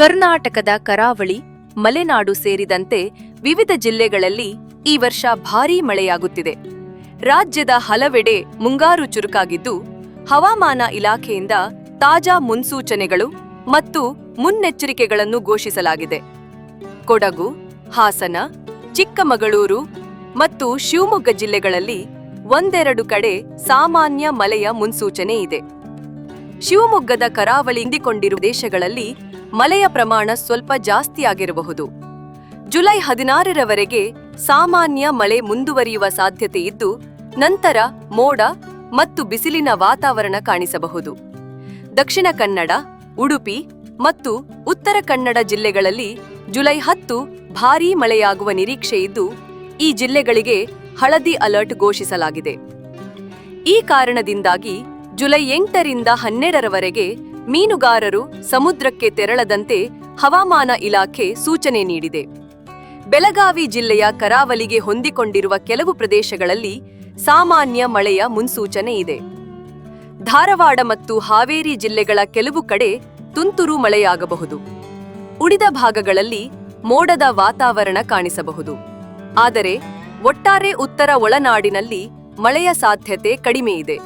ಕರ್ನಾಟಕದ ಕರಾವಳಿ, ಮಲೆನಾಡು ಸೇರಿದಂತೆ ವಿವಿಧ ಜಿಲ್ಲೆಗಳಲ್ಲಿ ಈ ವರ್ಷ ಭಾರೀ ಮಳೆಯಾಗುತ್ತಿದೆ. ರಾಜ್ಯದ ಹಲವೆಡೆ ಮುಂಗಾರು ಚುರುಕಾಗಿದ್ದು, ಹವಾಮಾನ ಇಲಾಖೆಯಿಂದ ತಾಜಾ ಮುನ್ಸೂಚನೆಗಳು ಮತ್ತು ಮುನ್ನೆಚ್ಚರಿಕೆಗಳನ್ನು ಘೋಷಿಸಲಾಗಿದೆ. ಕೊಡಗು, ಹಾಸನ, ಚಿಕ್ಕಮಗಳೂರು ಮತ್ತು ಶಿವಮೊಗ್ಗ ಜಿಲ್ಲೆಗಳಲ್ಲಿ ಒಂದೆರಡು ಕಡೆ ಸಾಮಾನ್ಯ ಮಳೆಯ ಮುನ್ಸೂಚನೆ ಇದೆ. ಶಿವಮೊಗ್ಗದ ಕರಾವಳಿ ಹಿಂದಿಕೊಂಡಿರುವ ದೇಶಗಳಲ್ಲಿ ಮಳೆಯ ಪ್ರಮಾಣ ಸ್ವಲ್ಪ ಜಾಸ್ತಿಯಾಗಿರಬಹುದು. ಜುಲೈ ಹದಿನಾರರವರೆಗೆ ಸಾಮಾನ್ಯ ಮಳೆ ಮುಂದುವರಿಯುವ ಸಾಧ್ಯತೆ ಇದ್ದು, ನಂತರ ಮೋಡ ಮತ್ತು ಬಿಸಿಲಿನ ವಾತಾವರಣ ಕಾಣಿಸಬಹುದು. ದಕ್ಷಿಣ ಕನ್ನಡ, ಉಡುಪಿ ಮತ್ತು ಉತ್ತರ ಕನ್ನಡ ಜಿಲ್ಲೆಗಳಲ್ಲಿ ಜುಲೈ ಹತ್ತು ಭಾರೀ ಮಳೆಯಾಗುವ ನಿರೀಕ್ಷೆ ಇದ್ದು, ಈ ಜಿಲ್ಲೆಗಳಿಗೆ ಹಳದಿ ಅಲರ್ಟ್ ಘೋಷಿಸಲಾಗಿದೆ. ಈ ಕಾರಣದಿಂದಾಗಿ ಜುಲೈ ಎಂಟರಿಂದ ಹನ್ನೆರಡರವರೆಗೆ ಮೀನುಗಾರರು ಸಮುದ್ರಕ್ಕೆ ತೆರಳದಂತೆ ಹವಾಮಾನ ಇಲಾಖೆ ಸೂಚನೆ ನೀಡಿದೆ. ಬೆಳಗಾವಿ ಜಿಲ್ಲೆಯ ಕರಾವಳಿಗೆ ಹೊಂದಿಕೊಂಡಿರುವ ಕೆಲವು ಪ್ರದೇಶಗಳಲ್ಲಿ ಸಾಮಾನ್ಯ ಮಳೆಯ ಮುನ್ಸೂಚನೆ ಇದೆ. ಧಾರವಾಡ ಮತ್ತು ಹಾವೇರಿ ಜಿಲ್ಲೆಗಳ ಕೆಲವು ಕಡೆ ತುಂತುರು ಮಳೆಯಾಗಬಹುದು. ಉಳಿದ ಭಾಗಗಳಲ್ಲಿ ಮೋಡದ ವಾತಾವರಣ ಕಾಣಿಸಬಹುದು. ಆದರೆ, ಒಟ್ಟಾರೆ ಉತ್ತರ ಒಳನಾಡಿನಲ್ಲಿ ಮಳೆಯ ಸಾಧ್ಯತೆ ಕಡಿಮೆಯಿದೆ